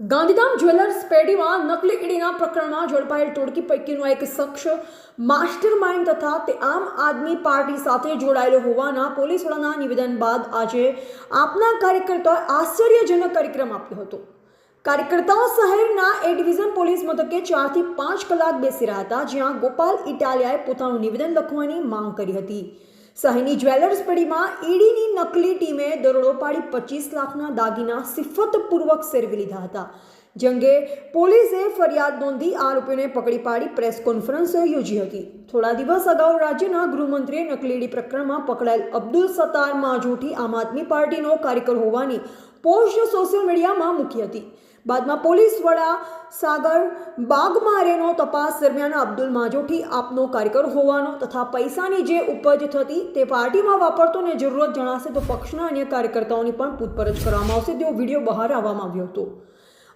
Gandhidham jewellers પેઢીમાં નકલી ઈડીના પ્રકરણમાં ઝડપાયેલ ટોળકી પૈકીનો એક શખ્સ માસ્ટર માઇન્ડ તથા તે આમ આદમી પાર્ટી સાથે જોડાયેલો હોવાના પોલીસ વડાના નિવેદન બાદ આજે આપના કાર્યકર્તાઓએ આશ્ચર્યજનક કાર્યક્રમ આપ્યો હતો. કાર્યકર્તાઓ શહેરના એ ડિવિઝન પોલીસ મથકે ચારથી પાંચ કલાક બેસી રહ્યા હતા, જ્યાં ગોપાલ ઇટાલિયાએ પોતાનું નિવેદન લખવાની માંગ કરી હતી. શહેરની જ્વેલર્સ પડીમાં ઈડીની નકલી ટીમે દરોડો પાડી પચીસ લાખના દાગીના સિફતપૂર્વક સેરવી લીધા હતા. જેંગે પોલીસે ફરિયાદ નોંધી આરોપીઓને પકડી પાડી પ્રેસ કોન્ફરન્સ યોજી હતી. થોડા દિવસ અગાઉ રાજ્યના ગૃહમંત્રીએ નકલીડી પ્રકરણમાં પકડાયેલ અબ્દુલ સત્તાર માજૂઠી આમ આદમી પાર્ટીનો કાર્યકર હોવાની પોસ્ટ સોશિયલ મીડિયામાં મૂકી હતી. બાદમાં પોલીસ વડા સાગર બાગમારેનો તપાસ દરમિયાન અબ્દુલ માજોઠી આપનો કાર્યકર હોવાનો તથા પૈસાની જે ઉપજ થતી તે પાર્ટીમાં વાપરતો ને જરૂરત જણાશે તો પક્ષના અન્ય કાર્યકર્તાઓની પણ પૂછપરછ કરવામાં આવશે. તેવો વીડિયો બહાર આવવામાં આવ્યો હતો.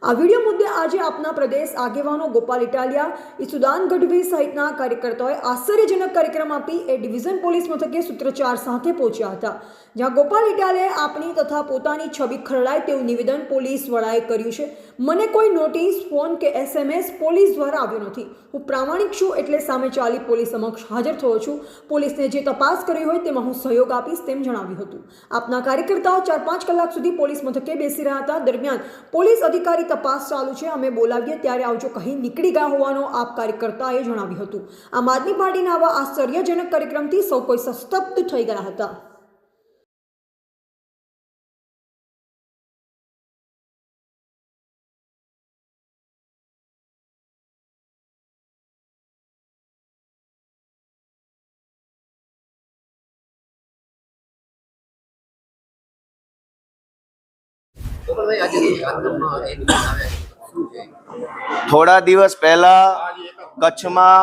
આ વીડિયો મુદ્દે આજે આપના પ્રદેશ આગેવાનો ગોપાલ ઇટાલિયા ઈસુદાન ગઢવી સહિતના કાર્યકર્તાઓએ આશ્ચર્યજનક કાર્યક્રમ આપી એ ડિવિઝન પોલીસ મથકે સૂત્રોચ્ચાર સાથે પહોંચ્યા હતા. જ્યાં ગોપાલ ઇટાલિયાએ આપણી તથા પોતાની છબી ખરડાય તેવું નિવેદન પોલીસ વડાએ કર્યું છે. મને કોઈ નોટિસ, ફોન કે એસએમએસ પોલીસ દ્વારા આવ્યો નથી. હું પ્રામાણિક છું એટલે સામે ચાલી પોલીસ સમક્ષ હાજર થયો છું. પોલીસને જે તપાસ કરી હોય તેમાં હું સહયોગ આપીશ તેમ જણાવ્યું હતું. આપના કાર્યકર્તાઓ ચાર પાંચ કલાક સુધી પોલીસ મથકે બેસી રહ્યા હતા. દરમિયાન પોલીસ અધિકારી તપાસ ચાલુ છે. અમે બોલાવીએ ત્યારે આવજો. કહી નીકળી ગયા હોવાનો આપ કાર્યકર્તાએ જણાવ્યું હતું. આમ આદમી પાર્ટીના આવા આશ્ચર્યજનક કાર્યક્રમથી સૌ કોઈ સસ્તબ્ધ થઈ ગયા હતા. થોડા દિવસ પહેલા કચ્છમાં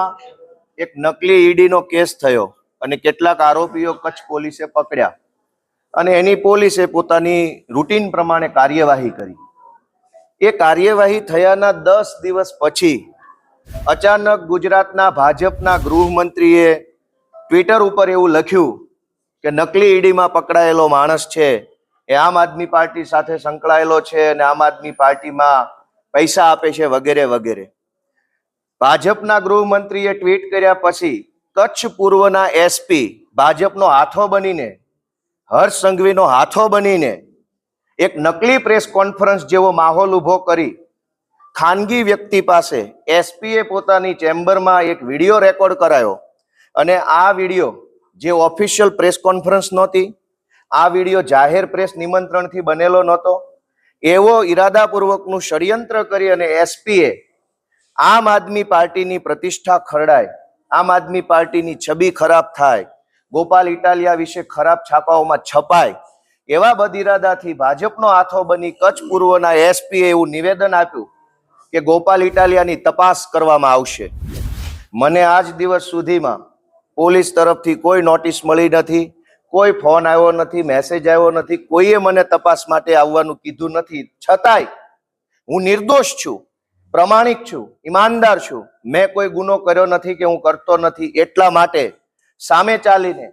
એક નકલી ઈડીનો કેસ થયો અને કેટલાક આરોપીઓ કચ્છ પોલીસે પકડ્યા. અને એની પોલીસે પોતાની રૂટીન પ્રમાણે કાર્યવાહી કરી. એ કાર્યવાહી થયાના દસ દિવસ પછી અચાનક ગુજરાતના ભાજપના ગૃહમંત્રીએ ટ્વિટર ઉપર એવું લખ્યું કે નકલી ઈડીમાં પકડાયેલો માણસ છે. એ આમ આદમી પાર્ટી સાથે સંકળાયેલો છે અને આમ આદમી પાર્ટીમાં પૈસા આપે છે વગેરે વગેરે. ભાજપના ગૃહમંત્રીએ ટ્વીટ કર્યા પછી કચ્છ પૂર્વના એસપી ભાજપનો હાથો બનીને, હર્ષ સંઘવીનો હાથો બનીને એક નકલી પ્રેસ કોન્ફરન્સ જેવો માહોલ ઊભો કરી ખાનગી વ્યક્તિ પાસે એસપીએ પોતાની ચેમ્બરમાં એક વીડિયો રેકોર્ડ કરાયો. અને આ વીડિયો જે ઓફિશિયલ પ્રેસ કોન્ફરન્સ નહોતી આ વીડિયો જાહેર પ્રેસ નિમંત્રણથી બનેલો નહોતો. એવો ઈરાદાપૂર્વકનું ષડયંત્ર કરી અને એસપીએ આમ આદમી પાર્ટીની પ્રતિષ્ઠા ખરડાય, આમ આદમી પાર્ટીની છબી ખરાબ થાય, ગોપાલ ઇટાલિયા વિશે ખરાબ છાપાઓમાં છપાય, એવા બદઇરાદાથી ભાજપનો હાથો બની કચ્છ પૂર્વના એસપીએ એવું નિવેદન આપ્યું કે ગોપાલ ઇટાલિયાની તપાસ કરવામાં આવશે. મને આજ દિવસ સુધીમાં પોલીસ તરફથી કોઈ નોટિસ મળી નથી. કોઈ ફોન આવ્યો નથી મેસેજ આવ્યો નથી, કોઈએ મને તપાસ માટે આવવાનું કીધું નથી. છતાંય હું નિર્દોષ છું, પ્રમાણિક છું, ઈમાનદાર છું. મેં કોઈ ગુનો કર્યો નથી કે હું કરતો નથી. એટલા માટે સામે ચાલીને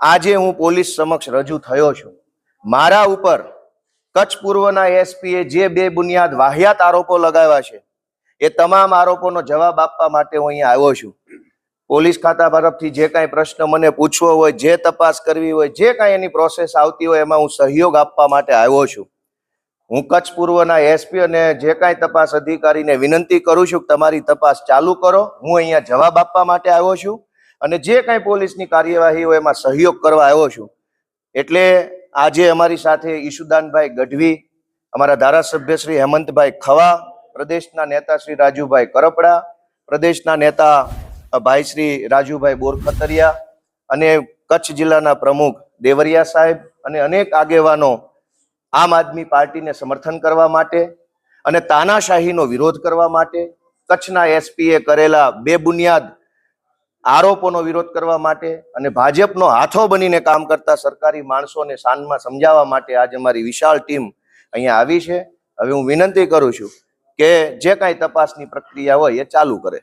આજે હું પોલીસ સમક્ષ રજૂ થયો છું. મારા ઉપર કચ્છ પૂર્વના એસપીએ જે બે બુનિયાદ વાહિયાત આરોપો લગાવ્યા છે, એ તમામ આરોપોનો જવાબ આપવા માટે હું અહીંયા આવ્યો છું. પોલીસ ખાતા તરફથી જે કાંઈ પ્રશ્ન મને પૂછવો હોય, જે તપાસ કરવી હોય, જે કાંઈ એની પ્રોસેસ આવતી હોય, એમાં હું સહયોગ આપવા માટે આવ્યો છું. હું કચ્છ પૂર્વના એસપી અને જે કાંઈ તપાસ અધિકારીને વિનંતી કરું છું તમારી તપાસ ચાલુ કરો. હું અહીંયા જવાબ આપવા માટે આવ્યો છું અને જે કાંઈ પોલીસની કાર્યવાહી હોય એમાં સહયોગ કરવા આવ્યો છું. એટલે આજે અમારી સાથે ઈશુદાનભાઈ ગઢવી, અમારા ધારાસભ્ય શ્રી હેમંતભાઈ ખવા, પ્રદેશના નેતા શ્રી રાજુભાઈ કરપડા, પ્રદેશના નેતા ભાઈ શ્રી રાજુભાઈ બોરખતરિયા અને કચ્છ જિલ્લાના પ્રમુખ દેવરિયા સાહેબ અને અનેક આગેવાનો આમ આદમી પાર્ટીને સમર્થન કરવા માટે અને તાનાશાહીનો વિરોધ કરવા માટે, કચ્છના એસપીએ કરેલા બે બુનિયાદ આરોપોનો વિરોધ કરવા માટે અને ભાજપનો હાથો બનીને કામ કરતા સરકારી માણસોને શાનમાં સમજાવવા માટે આજે અમારી વિશાળ ટીમ અહીંયા આવી છે. હવે હું વિનંતી કરું છું કે જે કાંઈ તપાસની પ્રક્રિયા હોય એ ચાલુ કરે.